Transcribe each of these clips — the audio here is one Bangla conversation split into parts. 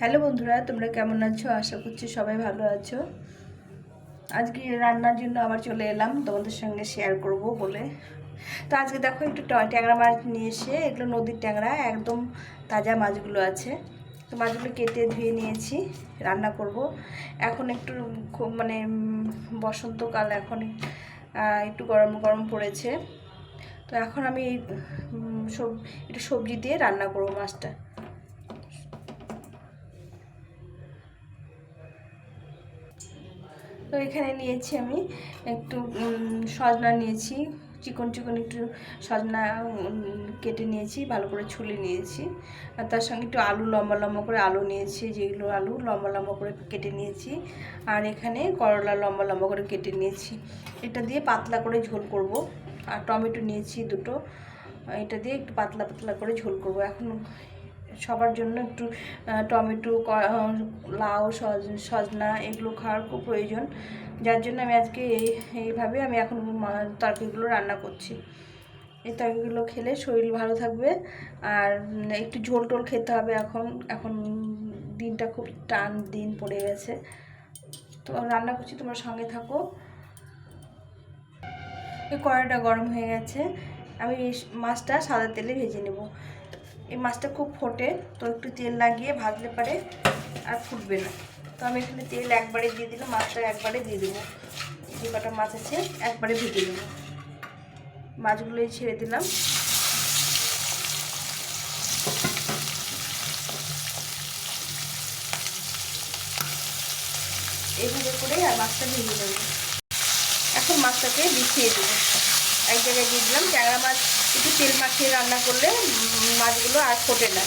হ্যালো বন্ধুরা, তোমরা কেমন আছো? আশা করছি সবাই ভালো আছো। আজকে রান্নার জন্য আবার চলে এলাম, তোমাদের সঙ্গে শেয়ার করব বলে। তো আজকে দেখো একটু ট্যাংরা মাছ নিয়ে এসে, এগুলো নদীর ট্যাংরা, একদম তাজা মাছগুলো আছে। তো মাছগুলো কেটে ধুয়ে নিয়েছি, রান্না করব। এখন একটু খুব মানে বসন্তকাল, এখন একটু গরম গরম পড়েছে। তো এখন আমি সব একটু সবজি দিয়ে রান্না করব মাছটা। তো এখানে নিয়েছি আমি একটু সজনা নিয়েছি, চিকন চিকন একটু সজনা কেটে নিয়েছি, ভালো করে ছুলে নিয়েছি। আর তার সঙ্গে একটু আলু, লম্বা লম্বা করে আলু নিয়েছি, যেগুলো আলু লম্বা লম্বা করে কেটে নিয়েছি। আর এখানে করলা লম্বা লম্বা করে কেটে নিয়েছি। এটা দিয়ে পাতলা করে ঝোল করব। আর টমেটো নিয়েছি দুটো। এটা দিয়ে একটু পাতলা পাতলা করে ঝোল করব। এখন সবার জন্য একটু টমেটো লাউ, সজ- সজনা এগুলো খাওয়ার খুব প্রয়োজন। যার জন্য আমি আজকে এই, এইভাবে আমি এখন তরকারিগুলো রান্না করছি। এই তরকারিগুলো খেলে শরীর ভালো থাকবে আর একটু ঝোল টোল খেতে হবে এখন। এখন দিনটা খুব টান দিন পড়ে গেছে। তো রান্না করছি, তোমার সঙ্গে থাকো। এই কড়াইটা গরম হয়ে গেছে। আমি মাছটা সাদা তেলে ভেজে নেব। এই মাছটা খুব ফোটে, তো একটু তেল লাগিয়ে ভাজলে পারে আর ফুটবে না। তো আমি এখানে তেল একবারে দিয়ে দিলাম, মাছটা একবারে দিয়ে দেবো। যে কটা মাছ আছে, একবারে ভেজে দেবো মাছগুলোই ছেড়ে দিলাম। এইভাবে করে আর মাছটা ভেজে দেবো এখন মাছটাকে বিছিয়ে দেবো। এক জায়গায় দিয়ে দিলাম, ট্যাংরা মাছ একটু তেল মাখিয়ে রান্না করলে মাছগুলো আর ফোটে না।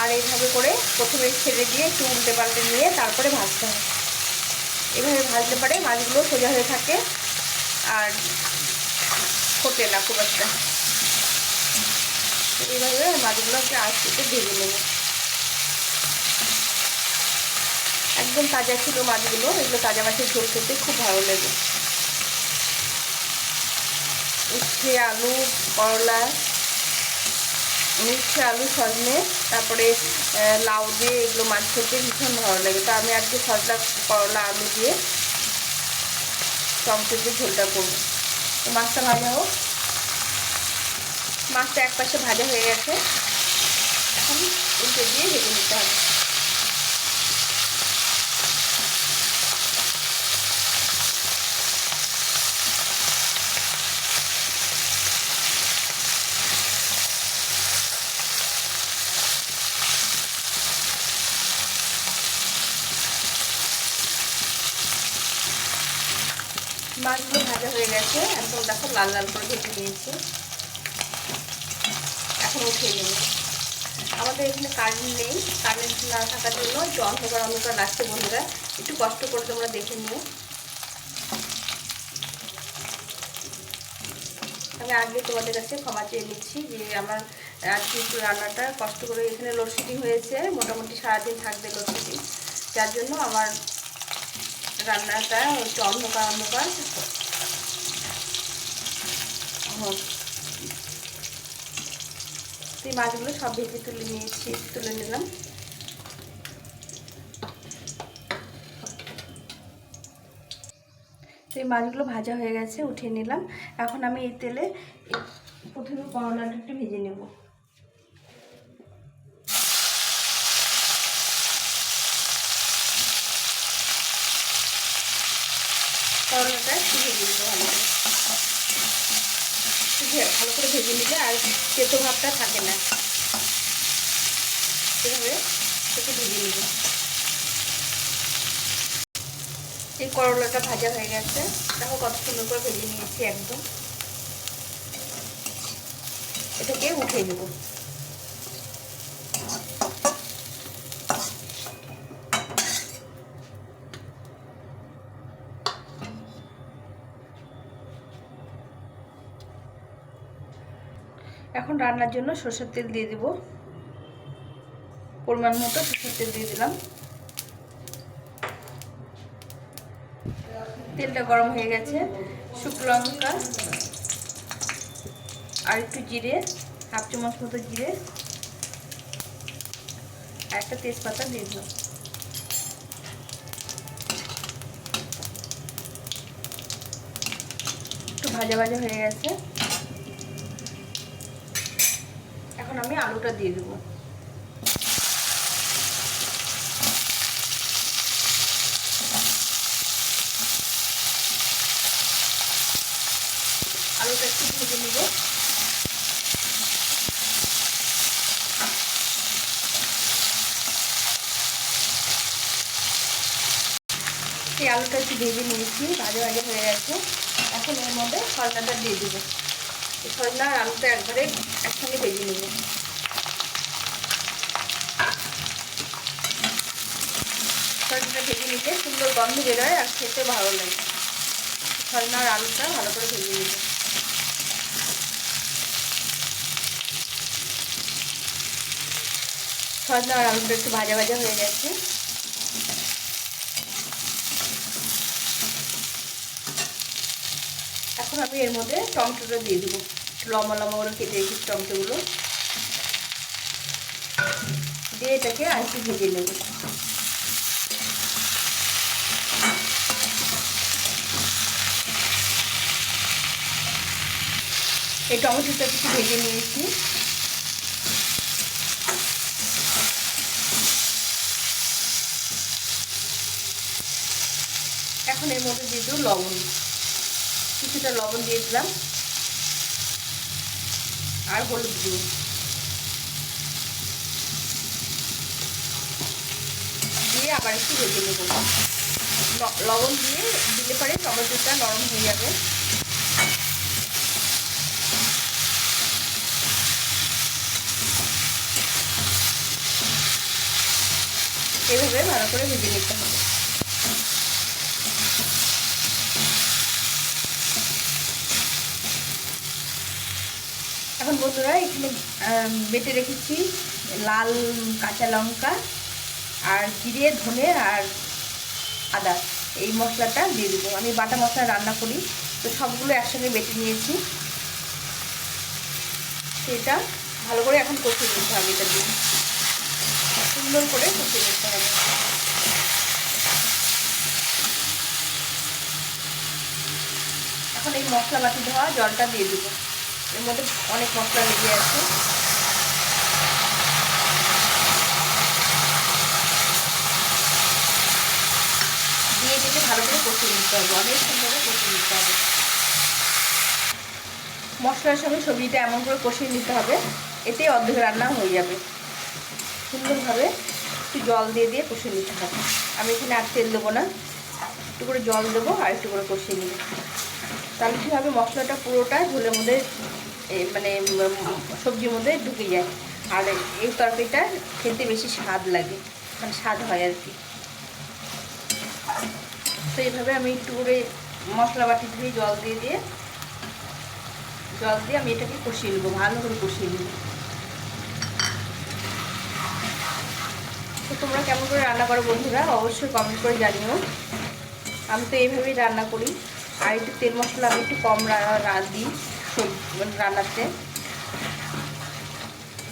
আর এইভাবে করে প্রথমে ছেড়ে দিয়ে একটু উল্টে পাল্টে নিয়ে তারপরে ভাজতে হয় এভাবে ভাজতে পারে মাছগুলো সোজা হয়ে থাকে আর ফোটে না খুব একটা। এইভাবে মাছগুলোকে আস্তে ভেজে নেব। একদম তাজা ছিল মাছগুলো, এগুলো তাজা মাছের ঝোল খেতে খুব ভালো লাগে। উচ্ছে আলু, করলা উচ্ছে আলু, সজনে, তারপরে লাউ দিয়ে এগুলো মাছ খেতে ভীষণ ভালো লাগে। তো আমি আজকে সজনা, করলা, আলু দিয়ে টমেটো দিয়ে ঝোলটা করব। তো মাছটা ভাজা হোক। মাছটা এক পাশে ভাজা হয়ে গেছে। এখন উল্টে দিয়ে ভেজে নিতে হবে। মাছগুলো ভাজা হয়ে গেছে। একদম দেখো লাল লাল করে ভেজে নিয়েছি। এখন উঠিয়ে নেব। আমাদের এখানে কারেন্ট নেই। কারেন্ট না থাকার জন্য একটু অন্ধকার অন্ধকার লাগছে বন্ধুরা। একটু কষ্ট করে তোমরা দেখে নিও। আমি আগে তোমাদের কাছে ক্ষমা চেয়ে নিচ্ছি যে আমার আজকে একটু রান্নাটা কষ্ট করে এখানে লোডশেডিং হয়েছে। মোটামুটি সারাদিন থাকবে লোডশেডিং যার জন্য আমার রান্নাটা একটু অন্ধকার অন্ধকার। এই মাছগুলো সব ভেজে তুলে নিয়েছি, তুলে নিলাম। তো এই মাছগুলো ভাজা হয়ে গেছে, উঠিয়ে নিলাম। এখন আমি এই তেলে প্রথমে করলাটা একটু ভেজে নেব। করলাটা ভেজে নেব ভালো করে। ভালো করে ভেজে নিলে আর তেতো ভাবটা থাকে না। এভাবে একটু ভেজে নিব। এই করলাটা ভাজা হয়ে গেছে। দেখো কত সুন্দর করে ভেজে নিয়েছি একদম। এটাকে উঠিয়ে নেব এখন রান্নার জন্য সর্ষের তেল দিয়ে দিব। পরিমাণ মতো সরষের তেল দিয়ে দিলাম। তেলটা গরম হয়ে গেছে। শুকনো লঙ্কা আর একটু জিরে, হাফ চামচ মতো জিরে আর একটা তেজপাতা দিয়ে দিলাম। একটু ভাজা ভাজা হয়ে গেছে এখন আমি আলুটা দিয়ে দেবো। আলুটা একটু ভেজে নেব। আলুটা একটু ভেজে নিয়েছি, ভাজা ভাজা হয়ে গেছে। এখন এর মধ্যে সজনাটা দিয়ে দেবো। সজনা আর আলুটা একবারে একসঙ্গে ভেজে নেব। সজনাটা ভেজে নিতে সুন্দর গন্ধ বেরোয় আর খেতে ভালো লাগে। সজনা আর আলুটা ভালো করে ভেজে নেব সজনা আর আলুটা একটু ভাজা ভাজা হয়ে গেছে। এখন আমি এর মধ্যে টমেটোটা দিয়ে দেবো। লম্বা লম্বা করে কেটে রেখেছি টমেটোগুলো। দিয়ে এটাকে আর একটু ভেজে নেব। এই টমেটোটা একটু ভেজে নিয়েছি। এখন এর মধ্যে দিয়ে দেবো লবণ। কিছুটা লবণ দিয়ে দিলাম আর হলুদ দিব দিয়ে আবার একটু ভেজে নেব। লবণ দিয়ে দিলে পরে টমেটোটা নরম হয়ে যাবে। এভাবে ভালো করে ভেজে নিতে হবে। এখন বন্ধুরা এখানে বেটে রেখেছি লাল, কাঁচা লঙ্কা আর জিরে, ধনে আর আদা। এই মশলাটা দিয়ে দেবো। আমি বাটা মশলা রান্না করি, তো সবগুলো একসঙ্গে বেটে নিয়েছি। সেটা ভালো করে এখন কষিয়ে নিতে হবে এটা দিয়ে। সুন্দর করে কষিয়ে নিতে হবে। এখন এই মশলা বাটি ধোয়া জলটা দিয়ে দেবো। এর মধ্যে অনেক মশলা লেগে আছে। দিয়ে দিতে ভালো করে কষিয়ে নিতে হবে, অনেক সুন্দর কষিয়ে নিতে হবে। মশলার সঙ্গে সবজিটা এমন করে কষিয়ে নিতে হবে, এতে অর্ধেক রান্না হয়ে যাবে। সুন্দরভাবে একটু জল দিয়ে দিয়ে কষিয়ে নিতে হবে। আমি এখানে আর তেল দেবো না, একটু করে জল দেবো আর একটু করে কষিয়ে নেব। তাহলে কী হবে মশলাটা পুরোটা ঝোলের মধ্যে মানে সবজির মধ্যে ঢুকে যায়। আর এই তরকারিটা খেতে বেশি স্বাদ লাগে মানে স্বাদ হয় আর কি। তো এইভাবে আমি একটু করে মশলা বাটি ধুয়ে জল দিয়ে দিয়ে, জল দিয়ে আমি এটাকে কষিয়ে নেব, ভালো করে কষিয়ে নেব। তো তোমরা কেমন করে রান্না করো বন্ধুরা, অবশ্যই কমেন্ট করে জানিও। আমি তো এইভাবেই রান্না করি। আর একটু তেল মশলা আমি একটু কম দিই রান্নাতে।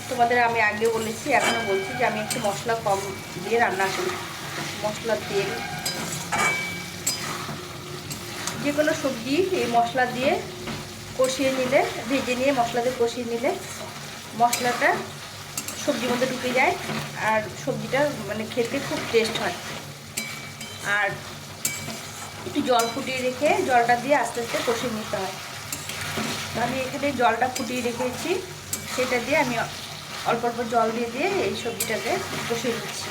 তোমাদের আমি আগে বলেছি এখনও বলছি যে আমি একটু মশলা কম দিয়ে রান্না করি। মশলা, তেল। যে কোনো সবজি এই মশলা দিয়ে কষিয়ে নিলে, ভেজে নিয়ে মশলা দিয়ে কষিয়ে নিলে মশলাটা সবজির মধ্যে ঢুকে যায় আর সবজিটা মানে খেতে খুব টেস্ট হয়। আর একটু জল ফুটিয়ে রেখে জলটা দিয়ে আস্তে আস্তে কষিয়ে নিতে হয়। আমি এখানে জলটা ফুটিয়ে রেখেছি, সেটা দিয়ে আমি অল্প অল্প জল দিয়ে দিয়ে এই সবজিটাকে কষিয়ে নিচ্ছি।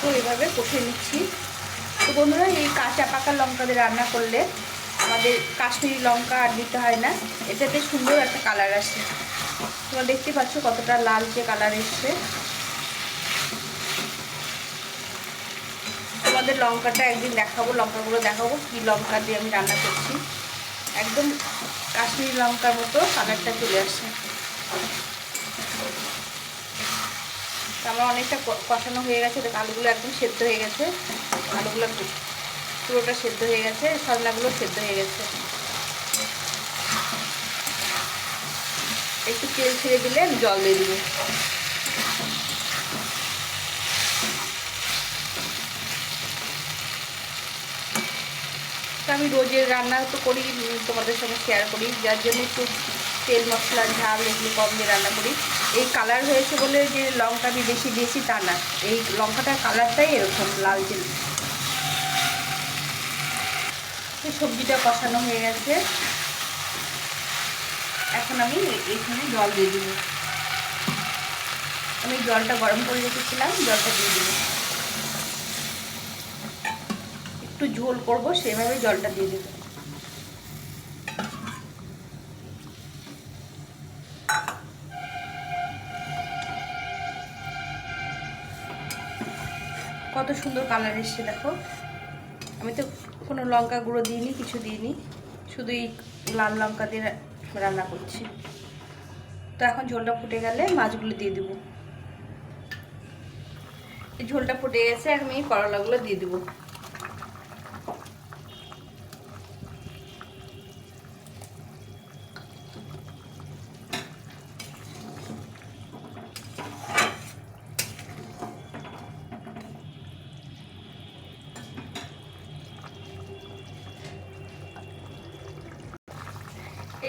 তো এইভাবে কষিয়ে নিচ্ছি। তো বন্ধুরা, এই কাঁচা পাকা লঙ্কা দিয়ে রান্না করলে আমাদের কাশ্মীরি লঙ্কা আর দিতে হয় না, এটাতে সুন্দর একটা কালার আসে। তোমরা দেখতে পাচ্ছ কতটা লাল লালচে কালার এসছে। তোমাদের লঙ্কাটা একদিন দেখাবো, লঙ্কাগুলো দেখাবো, কী লঙ্কা দিয়ে আমি রান্না করছি। একদম কাশ্মীরি লঙ্কার মতো কালারটা চলে আসে আমার অনেকটা কষানো হয়ে গেছে আলুগুলো একদম সেদ্ধ হয়ে গেছে। আলুগুলো পুরোটা সেদ্ধ হয়ে গেছে সজনাগুলো সেদ্ধ হয়ে গেছে একটু তেল ছেড়ে দিলে জল দিয়ে দেবো। আমি রোজের রান্না তো করি, তোমাদের সঙ্গে শেয়ার করি। যার জন্য একটু তেল, মশলা, ঝাল এগুলো কম দিয়ে রান্না করি। এই কালার হয়েছে বলে যে লঙ্কা আমি বেশি দিয়েছি তা না। এই লঙ্কাটার কালারটাই এরকম লালচে। তো সবজিটা কষানো হয়ে গেছে। এখন আমি এখানে জল দিয়ে দেবো। আমি জলটা গরম করে রেখেছিলাম, জলটা দিয়ে দেবো। একটু ঝোল করব, সেভাবে জলটা দিয়ে দেবো। কত সুন্দর কালার এসছে, দেখো। আমি তো কোনো লঙ্কা গুঁড়ো দিইনি, কিছু দিইনি। শুধু এই লাল লঙ্কা দিয়ে রান্না করছি। তো এখন ঝোলটা ফুটে গেলে মাছগুলো দিয়ে দেবো। এই ঝোলটা ফুটে গেছে, এখন আমি করলাগুলো দিয়ে দেবো।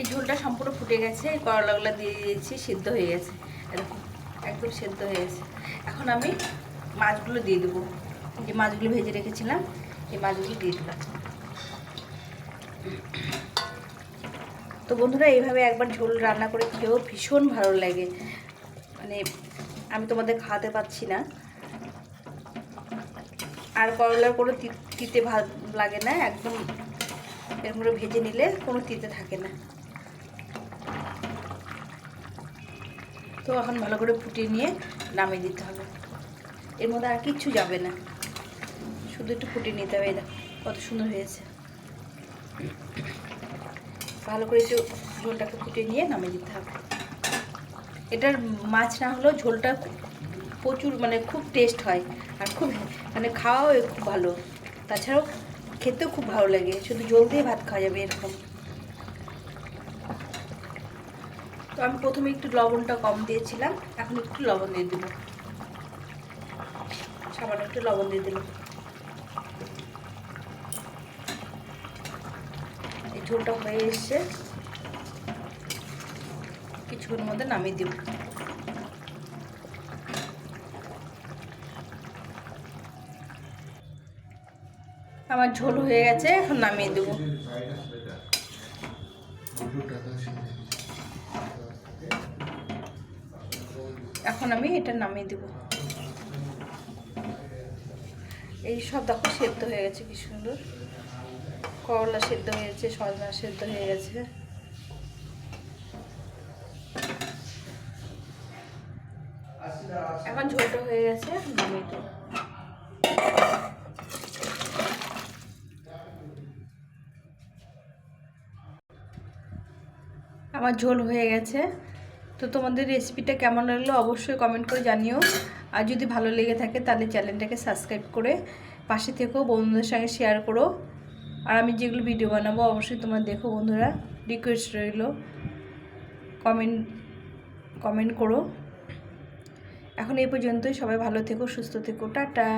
ঝোলটা সম্পূর্ণ ফুটে গেছে, করলাগুলো দিয়ে দিয়েছি, সিদ্ধ হয়ে গেছে। একদম সেদ্ধ হয়ে গেছে। এখন আমি মাছগুলো দিয়ে দেবো। যে মাছগুলো ভেজে রেখেছিলাম, এই মাছগুলো দিয়ে দিলাম তো বন্ধুরা, এইভাবে একবার ঝোল রান্না করে খেয়েও ভীষণ ভালো লাগে। মানে আমি তোমাদের খাওয়াতে পাচ্ছি না। আর করলার কোনো তিতে ভালো লাগে না, একদম এরকম ভেজে নিলে কোনো তিতে থাকে না। তো এখন ভালো করে ফুটিয়ে নিয়ে নামিয়ে দিতে হবে। এর মধ্যে আর কিচ্ছু যাবে না। শুধু একটু ফুটিয়ে নিতে হবে এটা কত সুন্দর হয়েছে। ভালো করে একটু ঝোলটাকে ফুটিয়ে নিয়ে নামিয়ে দিতে হবে। এটার মাছ না হলেও ঝোলটা প্রচুর মানে খুব টেস্ট হয় আর খুব মানে খাওয়াও খুব ভালো। তাছাড়াও খেতেও খুব ভালো লাগে। শুধু জল দিয়ে ভাত খাওয়া যাবে এরকম। তো আমি প্রথমে একটু লবণটা কম দিয়েছিলাম, এখন একটু লবণ দিয়ে দেবো। সামান্য একটু লবণ দিয়ে দিলাম এই ঝোলটা হয়ে এসছে। কিছুক্ষণের মধ্যে নামিয়ে দেবো। আমার ঝোল হয়ে গেছে, এখন নামিয়ে দেবো। এখন আমি এটা নামিয়ে দেবো। এই সব দেখো সেদ্ধ হয়ে গেছে, কি সুন্দর। করলা সেদ্ধ হয়ে গেছে, সজনা সেদ্ধ হয়ে গেছে। এখন ঝোলটা হয়ে গেছে, নামিয়ে দেবো। আমার ঝোল হয়ে গেছে। তো তোমাদের রেসিপিটা কেমন লাগল অবশ্যই কমেন্ট করে জানিও। আর যদি ভালো লেগে থাকে তাহলে চ্যানেলটাকে সাবস্ক্রাইব করে পাশে থেকেও বন্ধুদের সঙ্গে শেয়ার করো। আর আমি যেগুলো ভিডিও বানাবো অবশ্যই তোমরা দেখো বন্ধুরা। রিকোয়েস্ট রইল কমেন্ট কমেন্ট করো। এখন এই পর্যন্তই, সবাই ভালো থেকো, সুস্থ থেকো, টাটা।